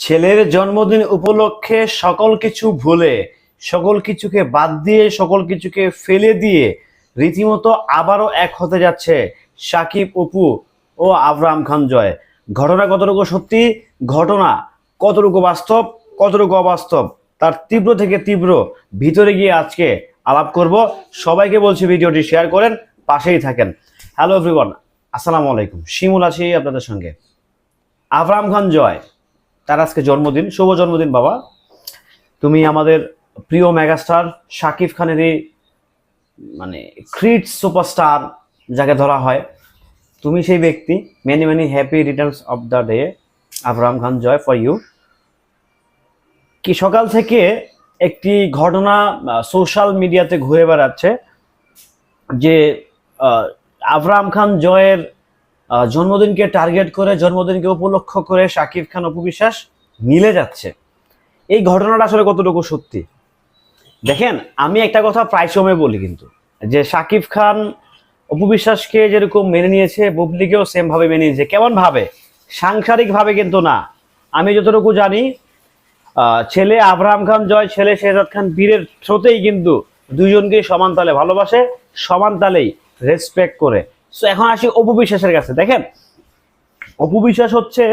ছেলের জন্মদিন উপলক্ষে সকল কিছু ভুলে, সকল কিছুকে বাদ দিয়ে, সকল কিছুকে ফেলে দিয়ে রীতিমতো আবারও এক হতে যাচ্ছে সাকিব, অপু ও আবরাম খান জয়। ঘটনা কতটুকু সত্যি, ঘটনা কতটুকু বাস্তব, কতটুকু অবাস্তব, তার তীব্র থেকে তীব্র ভিতরে গিয়ে আজকে আলাপ করব। সবাইকে বলছি ভিডিওটি শেয়ার করেন, পাশেই থাকেন। হ্যালো এভরিওয়ান, আসসালামু আলাইকুম। শিমুল আছি আপনাদের সঙ্গে। আবরাম খান জয়। তার আজকে জন্মদিন, শুভ জন্মদিন বাবা। তুমি আমাদের প্রিয় মেগাস্টার শাকিব খানেরই মানে ক্রিট সুপারস্টার যাকে ধরা হয়, তুমি সেই ব্যক্তি। Many many happy returns of the day AbRam Khan joy for you কি সকাল থেকে একটি ঘটনা সোশ্যাল মিডিয়াতে ঘুরে বেড়াচ্ছে যে আবরাম খান জয়ের জন্মদিনকে টার্গেট করে, জন্মদিনকে উপলক্ষ করে শাকিব খান অপু বিশ্বাস মিলে যাচ্ছে। এই ঘটনাটা আসলে কতটুকু সত্যি? দেখেন, আমি একটা কথা প্রায় সময় বলি কিন্তু, যে শাকিব খান অপু বিশ্বাসকে যেরকম মেনে নিয়েছে, বুবলিকেও সেম ভাবে মেনে নিয়েছে। কেমন ভাবে? সাংসারিক ভাবে কিন্তু না। আমি যতটুকু জানি ছেলে আবরাম খান জয়, ছেলে শেহজাদ খান বীরের থ্রোতেই কিন্তু দুইজনকেই সমান তালে ভালোবাসে, সমান তালেই রেসপেক্ট করে। সো এখন আসি অপু বিশ্বাসের কাছে। দেখেন, অপু বিশ্বাস হচ্ছে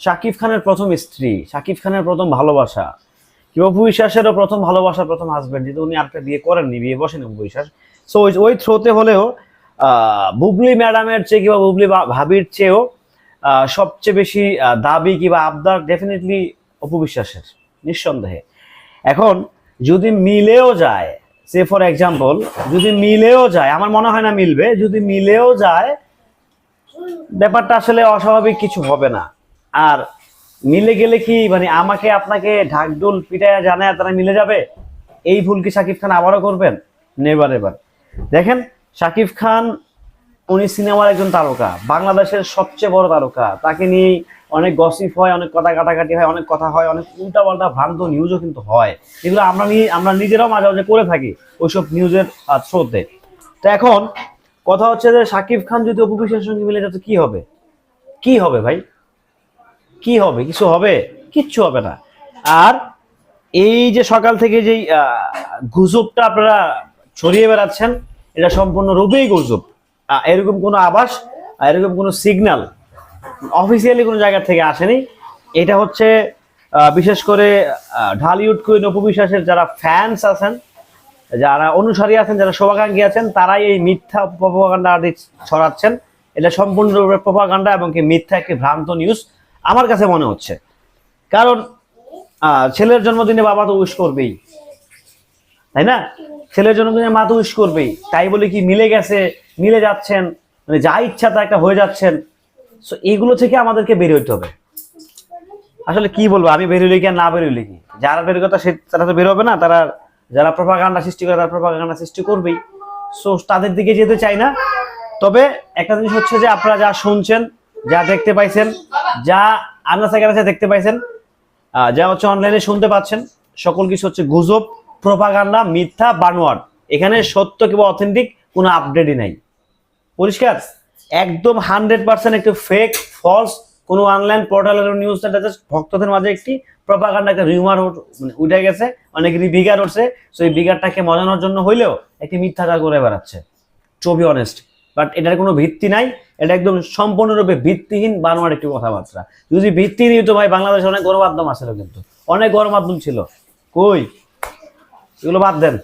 শাকিব খানের প্রথম স্ত্রী, শাকিব খানের প্রথম ভালোবাসা। কি অপু বিশ্বাসেরও প্রথম ভালোবাসা, প্রথম হাজবেন্ড যেহেতু উনি আরেকটা বিয়ে করেননি, বিয়ে বসেন অপু বিশ্বাস। সো ওই ওই থ্রোতে হলেও বুবলি ম্যাডামের চেয়ে কিংবা বুবলি ভাবির চেয়েও সবচেয়ে বেশি দাবি কিংবা আবদার ডেফিনেটলি অপু বিশ্বাসের, নিঃসন্দেহে। এখন যদি মিলেও যায় সে ফর এক্সাম্পল, যদি মিলেও যায়, আমার মনে হয় না মিলবে, যদি মিলেও যায়, ব্যাপারটা আসলে অস্বাভাবিক কিছু হবে না। আর মিলে গেলে কি মানে আমাকে আপনাকে ঢাকডুল পিটায় জানায় তারা মিলে যাবে? এই ভুল কি শাকিব খান আবারও করবেন? নেবার এবার দেখেন শাকিব খান উনি সিনেমার একজন তারকা, বাংলাদেশের সবচেয়ে বড় তারকা। তাকে নিয়ে অনেক গসিপ হয়, অনেক কথা কাটাকাটি হয়, অনেক কথা হয়, অনেক উল্টা পাল্টা ভ্রান্ত নিউজও কিন্তু হয়। এগুলো আমরা নিয়ে, আমরা নিজেরাও মাঝে মাঝে করে থাকি ওইসব নিউজের থ্রোতে তো এখন কথা হচ্ছে যে শাকিব খান যদি অপু সঙ্গে মিলে যেত কি হবে? কি হবে ভাই? কি হবে? কিছু হবে? কিচ্ছু হবে না। আর এই যে সকাল থেকে যেই গুজবটা আপনারা ছড়িয়ে বেড়াচ্ছেন, এটা সম্পূর্ণ রূপেই গুজব। এরকম কোনো আবাস এরকম কোনো সিগন্যাল অফিসিয়ালি কোনো জায়গা থেকে আসেনি। এটা হচ্ছে বিশেষ করে ঢালিউড কুইন অপু বিশ্বাসের যারা ফ্যান্স আছেন, যারা অনুসারী আছেন, যারা শুভাকাঙ্ক্ষী আছেন, তারাই এই মিথ্যা প্রপাগান্ডা ছড়াচ্ছেন। এটা সম্পূর্ণরূপে প্রপাগান্ডা এবং কি মিথ্যা একটি ভ্রান্ত নিউজ আমার কাছে মনে হচ্ছে। কারণ ছেলের জন্মদিনে বাবা তো উইশ করবেই। তাই না? ছেলের জন্মদিনে মা তো উইশ করবেই। তাই বলে কি মিলে গেছে মিলে যাচ্ছেন মানে যা ইচ্ছা তা একটা হয়ে যাচ্ছেন। সো এইগুলো থেকে আমাদেরকে বের হইতে হবে। আসলে কি বলব, আমি বেরোলে কি আর না বেরোলে কি? যারা বের কথা সে, তারা তো বেরোবে না, তারা যারা প্রপাগান্ডা সৃষ্টি করে, তারা প্রপাগান্ডা সৃষ্টি করবেই। সো তাদের দিকে যেতে চাই না। তবে একটা জিনিস হচ্ছে যে, আপনারা যা শুনছেন, যা দেখতে পাইছেন, যা আন্দাজে কাছে দেখতে পাইছেন যা হচ্ছে অনলাইনে শুনতে পাচ্ছেন, সকল কিছু হচ্ছে গুজব প্রপাগান্ডা মিথ্যা বানোয়ার এখানে সত্য কিংবা অথেন্টিক কোনো আপডেটই নাই। পরিষ্কার? একদম হান্ড্রেড পার্সেন্ট একটু ফেক ফলস কোনো অনলাইন পোর্টালের নিউজ জাস্ট ভক্তদের মাঝে একটি প্রপাগান্ডা একটা রিউমার মানে উঠে গেছে, অনেকেরই বিগার উঠছে। সো এই বিগারটাকে মজানোর জন্য হইলেও একটি মিথ্যাচার করে বেড়াচ্ছে টু বি অনেস্ট বাট এটার কোনো ভিত্তি নাই, এটা একদম সম্পূর্ণরূপে ভিত্তিহীন বানোয়ার একটি কথাবার্তা। যদি ভিত্তি নিয়ে তো ভাই বাংলাদেশে অনেক গণমাধ্যম আসলে কিন্তু, অনেক গণমাধ্যম ছিল। কই? এগুলো বাদ দেন।